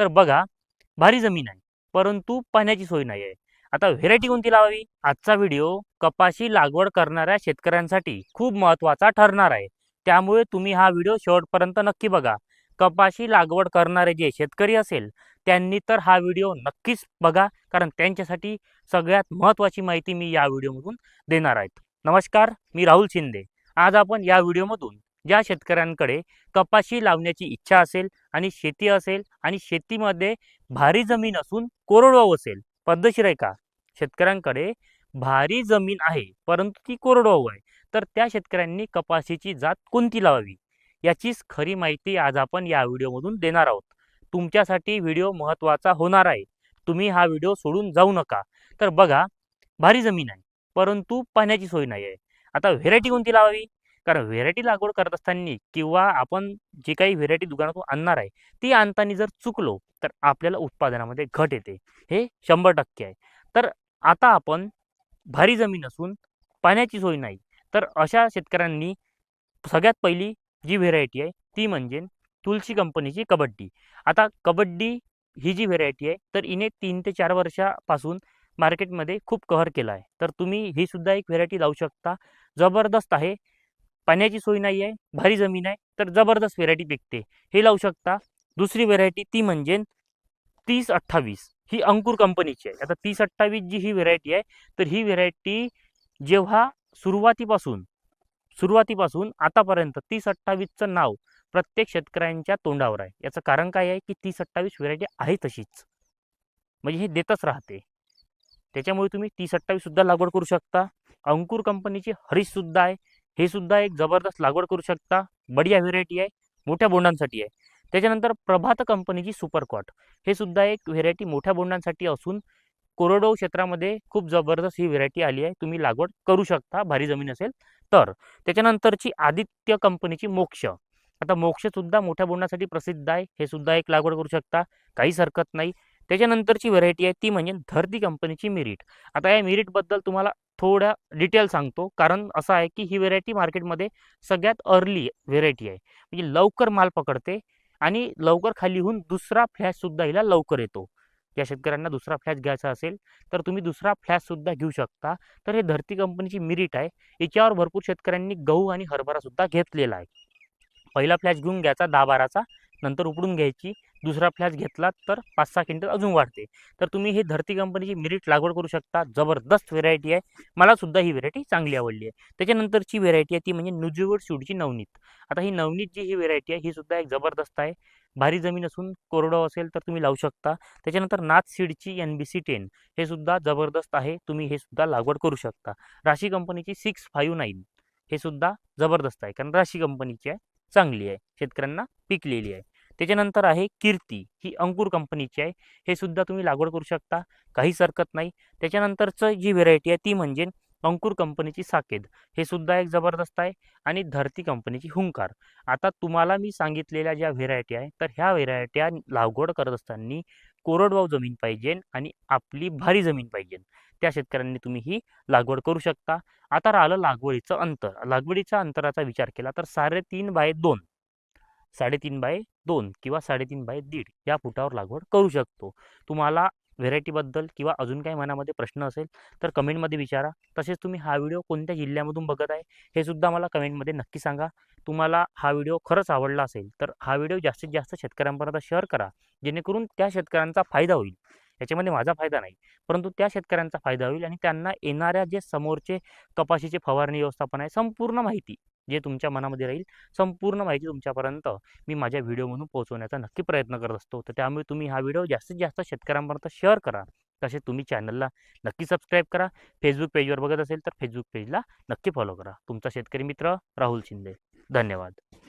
तर बघा भारी जमीन आहे परंतु पाण्याची सोय नाही आहे. आता व्हेरायटी कोणती लावावी? आजचा व्हिडिओ कपाशी लागवड करणाऱ्या शेतकऱ्यांसाठी खूप महत्त्वाचा ठरणार आहे. त्यामुळे तुम्ही हा व्हिडिओ शेवटपर्यंत नक्की बघा. कपाशी लागवड करणारे जे शेतकरी असेल त्यांनी तर हा व्हिडिओ नक्कीच बघा कारण त्यांच्यासाठी सगळ्यात महत्त्वाची माहिती मी या व्हिडिओमधून देणार आहेत नमस्कार मी राहुल शिंदे. आज आपण या व्हिडिओमधून ज्या शेतकऱ्यांकडे कपाशी लावण्याची इच्छा असेल आणि शेती असेल आणि शेतीमध्ये भारी जमीन असून कोरडवाहू असेल पद्धतशीर आहे का? शेतकऱ्यांकडे भारी जमीन आहे परंतु ती कोरडवाहू आहे. तर त्या शेतकऱ्यांनी कपाशीची जात कोणती लावावी? याचीच खरी माहिती आज आपण या व्हिडिओमधून देणार आहोत. तुमच्यासाठी व्हिडिओ महत्त्वाचा होणार आहे. तुम्ही हा व्हिडिओ सोडून जाऊ नका. तर बघा भारी जमीन आहे परंतु पाण्याची सोय नाही आहे आता व्हेरायटी कोणती लावावी? कारण व्हेरायटी लागवड करत असताना किंवा आपण जी काही व्हेरायटी दुकानातून आणणार आहे ती आणताना जर चुकलो तर आपल्याला उत्पादनामध्ये घट येते. हे शंभर टक्के आहे. तर आता आपण भारी जमीन असून पाण्याची सोय नाही तर अशा शेतकऱ्यांनी सगळ्यात पहिली जी व्हेरायटी आहे ती म्हणजे तुलसी कंपनीची कबड्डी. आता कबड्डी ही जी व्हेरायटी आहे तर हिने तीन ते चार वर्षापासून मार्केटमध्ये खूप कव्हर केला आहे. तर तुम्ही ही सुद्धा एक व्हेरायटी लावू शकता. जबरदस्त आहे. पाण्याची सोय नाही आहे भारी जमीन आहे तर जबरदस्त व्हेरायटी पिकते. हे लावू शकता. दुसरी व्हेरायटी ती म्हणजे तीस अठ्ठावीस. ही अंकुर कंपनीची आहे. आता तीस अठ्ठावीस जी ही व्हेरायटी आहे तर ही व्हेरायटी जेव्हा सुरुवातीपासून सुरुवातीपासून आतापर्यंत तीस अठ्ठावीसचं नाव प्रत्येक शेतकऱ्यांच्या तोंडावर आहे. याचं कारण काय आहे की तीस अठ्ठावीस व्हेरायटी आहे तशीच. म्हणजे हे देतच राहते. त्याच्यामुळे तुम्ही तीस अठ्ठावीससुद्धा लागवड करू शकता. अंकुर कंपनीची हरीशसुद्धा आहे. हे सुद्धा एक जबरदस्त लागवड करू शकता. बढिया व्हेरायटी आहे मोठ्या बोंडांसाठी आहे. त्याच्यानंतर प्रभात कंपनीची सुपरकॉट हे सुद्धा एक व्हेरायटी मोठ्या बोंडांसाठी असून कोरडो क्षेत्रामध्ये खूप जबरदस्त ही व्हेरायटी आली आहे. तुम्ही लागवड करू शकता भारी जमीन असेल तर. त्याच्यानंतरची आदित्य कंपनीची मोक्ष. आता मोक्षसुद्धा मोठ्या बोंडासाठी प्रसिद्ध आहे. हे सुद्धा एक लागवड करू शकता काहीच हरकत नाही. त्याच्यानंतरची व्हेरायटी आहे ती म्हणजे धरती कंपनीची मिरिट आता या मिरिटबद्दल तुम्हाला थोड्या डिटेल सांगतो. कारण असं आहे की ही व्हेरायटी मार्केटमध्ये सगळ्यात अर्ली व्हेरायटी आहे. म्हणजे लवकर माल पकडते आणि लवकर खाली होऊन दुसरा फ्लॅशसुद्धा हिला लवकर येतो. या शेतकऱ्यांना दुसरा फ्लॅश घ्यायचा असेल तर तुम्ही दुसरा फ्लॅशसुद्धा घेऊ शकता. तर हे धरती कंपनीची मिरिट आहे. याच्यावर भरपूर शेतकऱ्यांनी गहू आणि हरभरासुद्धा घेतलेला आहे. पहिला फ्लॅश घेऊन घ्यायचा दहा बाराचा. नंतर उपडून घ्यायची. दुसरा फ्लॅश घेतला तर पाच सहा क्विंटल अजून वाढते. तर तुम्ही हे धरती कंपनीची मिरिट लागवड करू शकता. जबरदस्त व्हेरायटी आहे. मला सुद्धा ही व्हेरायटी चांगली आवडली आहे. त्याच्यानंतरची व्हेरायटी आहे ती म्हणजे नुजीवड शूटची नवनीत. आता ही नवनीत जी ही व्हेरायटी आहे ही सुद्धा एक जबरदस्त आहे. भारी जमीन असून कोरडं असेल तर तुम्ही लावू शकता. त्याच्यानंतर नाथ सीडची एन बी सी टेन हे सुद्धा जबरदस्त आहे. तुम्ही हे सुद्धा लागवड करू शकता. राशी कंपनीची सिक्स फाईव्ह नाईन हे सुद्धा जबरदस्त आहे. कारण राशी कंपनीची आहे चांगली आहे. शेतकऱ्यांना पिकलेली आहे. त्याच्यानंतर आहे कीर्ती. ही अंकुर कंपनीची आहे. हे सुद्धा तुम्ही लागवड करू शकता. काहीच हरकत नाही. त्याच्यानंतरचं जी व्हेरायटी आहे ती म्हणजे अंकुर कंपनीची साकेद हे सुद्धा एक जबरदस्त आहे आणि धरती कंपनीची हुंकार. आता तुम्हाला मी सांगितलेल्या ज्या व्हेरायटी आहे तर ह्या व्हेरायट्या लागवड करत असताना कोरडवाहू जमीन पाहिजे आणि आपली भारी जमीन पाहिजे. त्या शेतकऱ्यांनी तुम्ही ही लागवड करू शकता. आता राहिलं लागवडीचं अंतर. लागवडीच्या अंतराचा विचार केला तर साडेतीन बाय दोन. साडेतीन बाय दोन किंवा साडेतीन बाय दीड या फुटावर लागवड करू शकतो. तुम्हाला व्हेरायटीबद्दल किंवा अजून काही मनामध्ये प्रश्न असेल तर कमेंटमध्ये विचारा. तसेच तुम्ही हा व्हिडिओ कोणत्या जिल्ह्यामधून बघत आहे हे सुद्धा मला कमेंटमध्ये नक्की सांगा. तुम्हाला हा व्हिडिओ खरंच आवडला असेल तर हा व्हिडिओ जास्तीत जास्त शेतकऱ्यांपर्यंत शेअर करा. जेणेकरून त्या शेतकऱ्यांचा फायदा होईल. याच्यामध्ये माझा फायदा नाही. परंतु त्या शेतकऱ्यांचा फायदा होईल आणि त्यांना येणाऱ्या जे समोरचे कपाशीचे फवारणी व्यवस्थापन आहे संपूर्ण माहिती जे तुमच्या मनामध्ये राहील संपूर्ण माहिती तुमच्यापर्यंत मी माझ्या व्हिडिओमधून पोहोचवण्याचा नक्की प्रयत्न करत असतो. तर त्यामुळे तुम्ही हा व्हिडिओ जास्तीत जास्त शेतकऱ्यांपर्यंत शेअर करा. तसेच तुम्ही चॅनलला नक्की सबस्क्राईब करा. फेसबुक पेजवर बघत असेल तर फेसबुक पेजला नक्की फॉलो करा. तुमचा शेतकरी मित्र राहुल शिंदे. धन्यवाद.